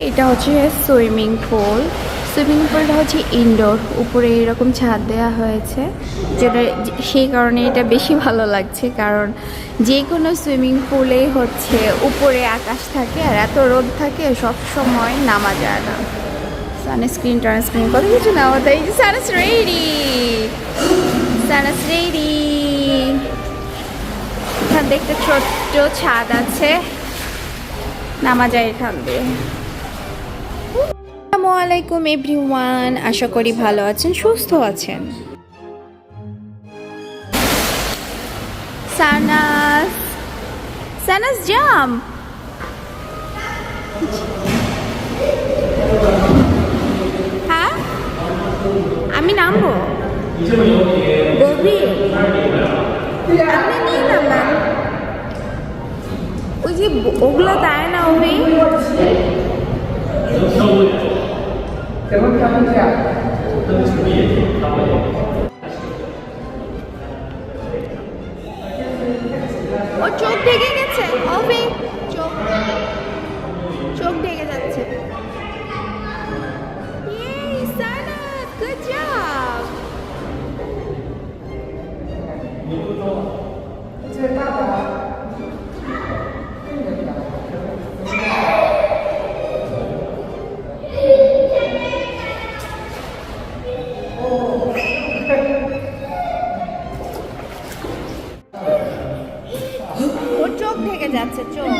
এটা হচ্ছে swimming pool. Swimming পুলটা হচ্ছে ইনডোর উপরে এরকম ছাদ দেওয়া হয়েছে, যেটা সেই কারণে এটা বেশি ভালো লাগছে, কারণ যে কোনো সুইমিং পুলেই হচ্ছে উপরে আকাশ থাকে আর এত রোদ থাকে সব সময় নামা যায় না। সানস্ক্রিন টানস্ক্রিন কত কিছু নেওয়া তাই সানস রেডি! Sans ready! এখান থেকে একটা ছোট্ট ছাদ আছে, নামা যায় এখান দিয়ে। আসসালামু আলাইকুম এভরিওয়ান, আশা করি ভালো আছেন, সুস্থ আছেন। সানাস সানাস জাম হ্যাঁ? আমি নামবো? নামান ওই যে ওগুলো দেয় না ওই 怎么看不见？ ও চোখ ঢেকে গেছে হবে চোখ চোখ ঢেকে যাচ্ছে ঢেকে যাচ্ছে চোখ।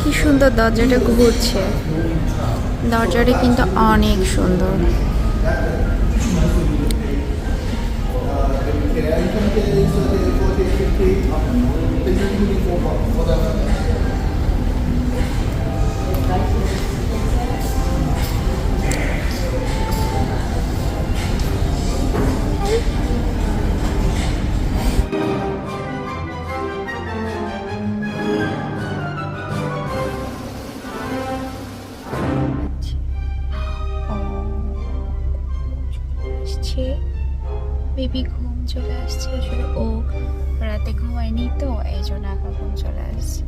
কি সুন্দর দরজাটা ঘুরছে। দরজাটা কিন্তু অনেক সুন্দর। বেবি ঘুম চলে আসছে আসলে ও রাতে ঘুমায়নি তো, এই জন্য এখন ঘুম চলে আসছে।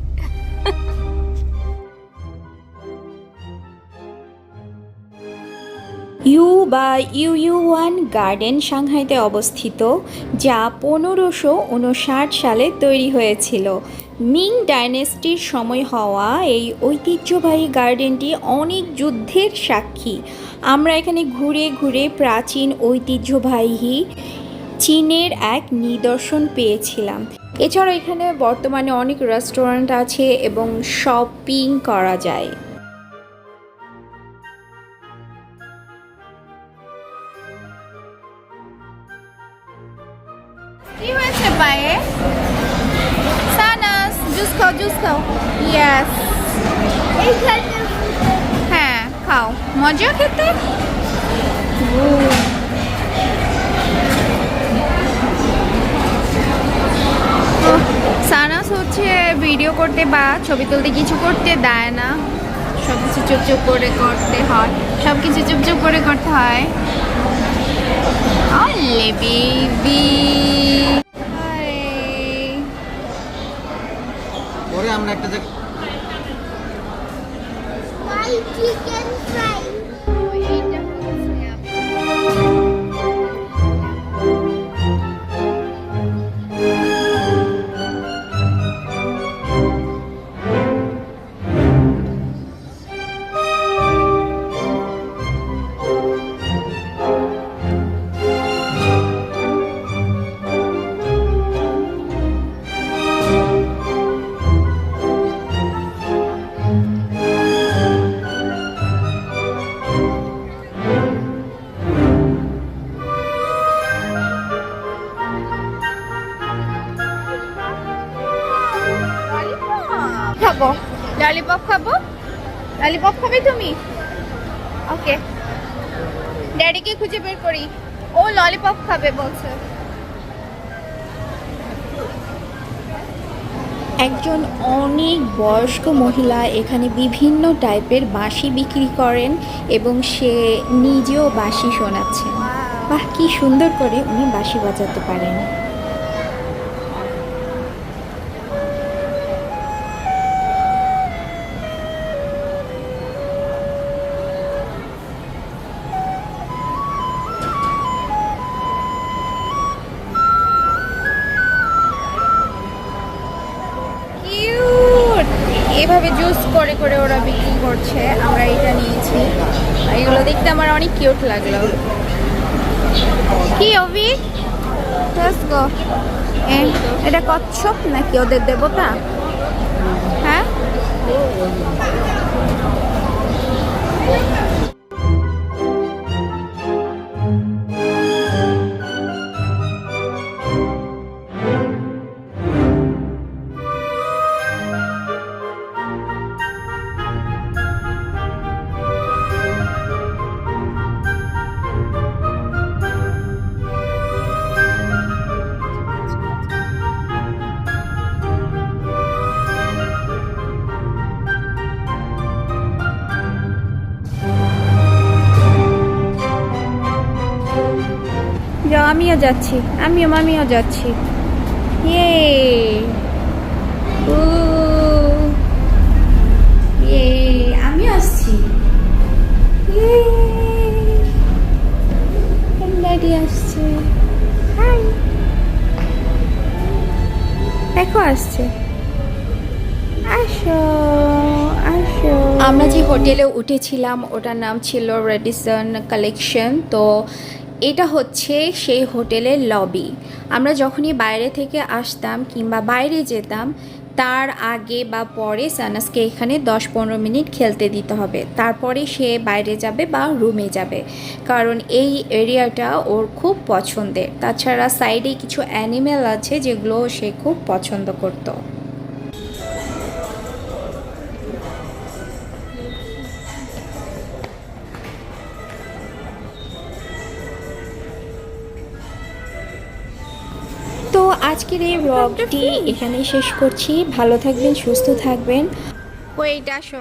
ইউ বা ইউ ইউ ওয়ান গার্ডেন সাংহাইতে অবস্থিত, যা পনেরোশো উনষাট সালে তৈরি হয়েছিল। মিং ডাইনেস্টির সময় হওয়া এই ঐতিহ্যবাহী গার্ডেনটি অনেক যুদ্ধের সাক্ষী। আমরা এখানে ঘুরে ঘুরে প্রাচীন ঐতিহ্যবাহী চীনের এক নিদর্শন পেয়েছিলাম। এছাড়া এখানে বর্তমানে অনেক রেস্টুরেন্ট আছে এবং শপিং করা যায়। কি হয়েছে পায়ে সানাস জুস খাও জুস খাও। ইয়েস হ্যাঁ খাও। মজা খেতে? সানাস হচ্ছে ভিডিও করতে বা ছবি তুলতে কিছু করতে দেয় না। সব কিছু চুপ চুপ করে করতে হয়। সব কিছু চুপ চুপ করে করতে হয়। বেবি। পরে আমরা একটা জায়গা খাব। ললিপপ খাব? ললিপপ খাবে তুমি? ওকে ড্যাডিকে খুঁজে বের করি। ও ললিপপ খাবে বলছে। একজন অনেক বয়স্ক মহিলা এখানে বিভিন্ন টাইপের বাঁশি বিক্রি করেন এবং সে নিজেও বাঁশি শোনাচ্ছেন বাহ কি সুন্দর করে উনি বাঁশি বাজাতে পারেন। করছে আমরা এটা নিয়েছি। এগুলো দেখতে আমার অনেক কিউট লাগল। কি, অভি. এটা কচ্ছপ নাকি ওদের দেবতা? হ্যাঁ? আমিও যাচ্ছি, আমিও আমিও যাচ্ছি। ইয়ে ও ইয়ে আমি আসছি। ইয়ে আসছে। আসছে। আসো আসো। আমরা যে হোটেলে উঠেছিলাম, ওটার নাম ছিল রেডিসন কালেকশন তো এটা হচ্ছে সেই হোটেলের লবি আমরা যখনই বাইরে থেকে আসতাম কিংবা বাইরে যেতাম, তার আগে বা পরে সানাসকে এখানে দশ পনেরো মিনিট খেলতে দিতে হবে। তারপরে সে বাইরে যাবে বা রুমে যাবে। কারণ এই এরিয়াটা ওর খুব পছন্দের। তাছাড়া সাইডে কিছু অ্যানিমেল আছে যেগুলো সে খুব পছন্দ করতো। তো আজকের এই ব্লগটি এখানে শেষ করছি। ভালো থাকবেন সুস্থ থাকবেন। ওইটা আসো